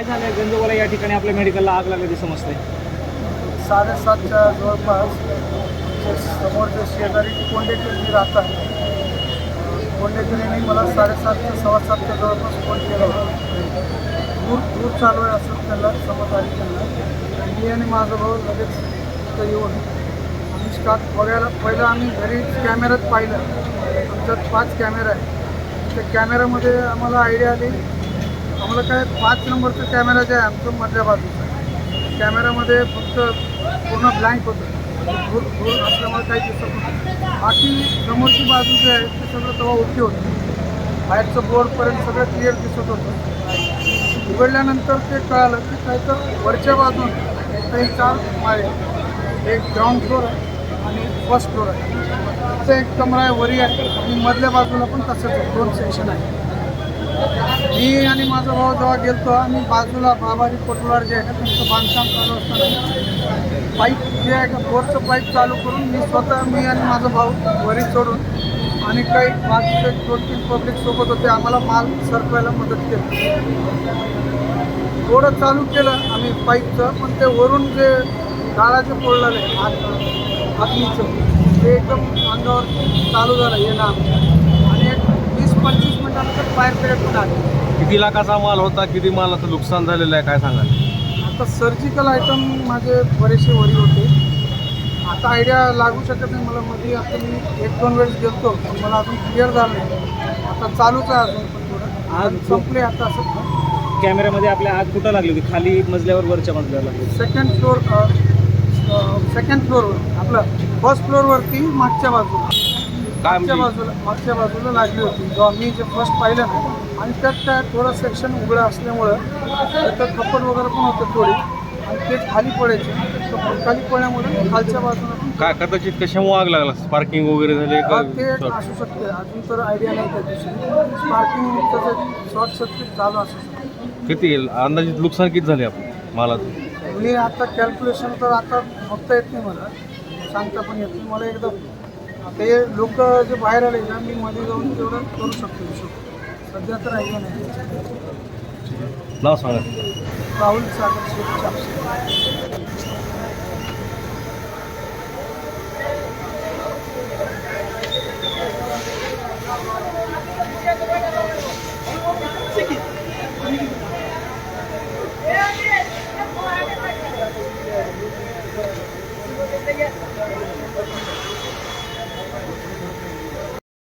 काय झालंय? गंजोबाला या ठिकाणी आपल्या मेडिकलला आग लागल्याची समजते साडेसातच्या जवळपास जे शेजारी कोंडेकर मी राहतात कोंडेकरीने मला साडेसातच्या सव्वा सातच्या जवळपास फोन केला होता. दूर दूर चालू आहे असं त्यांना समज आली त्यांना. मी आणि माझा भाऊ लगेच तिथं येऊन आम्ही स्टार्ट बघायला पहिलं आम्ही घरी कॅमेऱ्यात पाहिलं. आमच्यात पाच कॅमेरा आहे त्या कॅमेऱ्यामध्ये आम्हाला आयडिया आली. आम्हाला काय पाच नंबरचा कॅमेरा जे आहे आमचं मधल्या बाजूचा कॅमेऱ्यामध्ये फक्त पूर्ण ब्लँक होतं. धूर धूर असल्यामुळे काही दिसत नव्हतं. बाकी समोरची बाजू जे आहे ते सगळं तेव्हा ओके होतं. बाहेरचं बोर्डपर्यंत सगळं क्लिअर दिसत होतं. उघडल्यानंतर ते कळालं की काय तर वरच्या बाजून काही चार माळे एक ग्राउंड फ्लोअर आहे आणि फर्स्ट फ्लोअर आहे. तिथं एक कमरा आहे वरी आहे. आणि मधल्या बाजूला पण तसंच दोन सेक्शन आहे मी आणि माझा भाऊ जेव्हा गेलतो आम्ही बाजूला बाबारी पटोलार जे आहे का त्यांचं बांधकाम चालू असताना पाईप जे आहे का बोरचं पाईप चालू करून मी स्वतः मी आणि माझा भाऊ वरी चढून आणि काही बाजूचे दोन तीन पब्लिक सोबत होते आम्हाला माल सरकवायला मदत केली. थोडं चालू केलं आम्ही पाईपचं पण ते वरून जे गाळाचं पोळलेलं आहे आग अग्नीचं ते एकदम अंगावर चालू झालं येणं आमचं आणि एक वीस पंचवीस मिनिटानंतर फायर पिरियड पण आले किती लाखाचा माल होता किती मालाचं नुकसान झालेलं आहे काय सांगाल? आता सर्जिकल आयटम माझे बरेचसे वरी होते. आता आयडिया लागू शकत नाही मला. मध्ये आता मी एक दोन वेळेस गेलतो. पण मला अजून क्लिअर झालं नाही. आता चालूच आहे अजून पण थोडं. आज संपले आता असं कॅमेऱ्यामध्ये आपल्या आग कुठं लागली होती? खाली मजल्यावर वरच्या मजल्यावर लागली सेकंड फ्लोअर सेकंड फ्लोअरवर आपलं फर्स्ट फ्लोअरवरती मागच्या बाजूला. काय मागच्या म्हणजे? बाजूला मागच्या बाजूला लागली होती. जेव्हा मी जे फर्स्ट पाहिलं ना आणि त्यात काय थोडं सेक्शन उघडं असल्यामुळं त्यात कपड वगैरे पण होतं थोडी. आणि ते खाली पडायचे. कपड खाली पडल्यामुळे खालच्या बाजूला पण काय कदाचित कशामुळे आग लागला? स्पार्किंग वगैरे झाले हा, ते का असू शकते. अजून तर आयडिया नाही त्या दिवशी. स्पार्किंग शॉर्ट सर्किट झालं असू शकतं. किती अंदाजित नुकसान किती झाले आपण? मालाचं मी आता कॅल्क्युलेशन तर आता बघता येत नाही मला. सांगता पण येत नाही. मला एकदम ते लोक जे बाहेर आले ना मी मध्ये जाऊन तेवढं करू शकतो सध्या तर राहिलं नाही? नाव सांगा. राहुल सागर शेख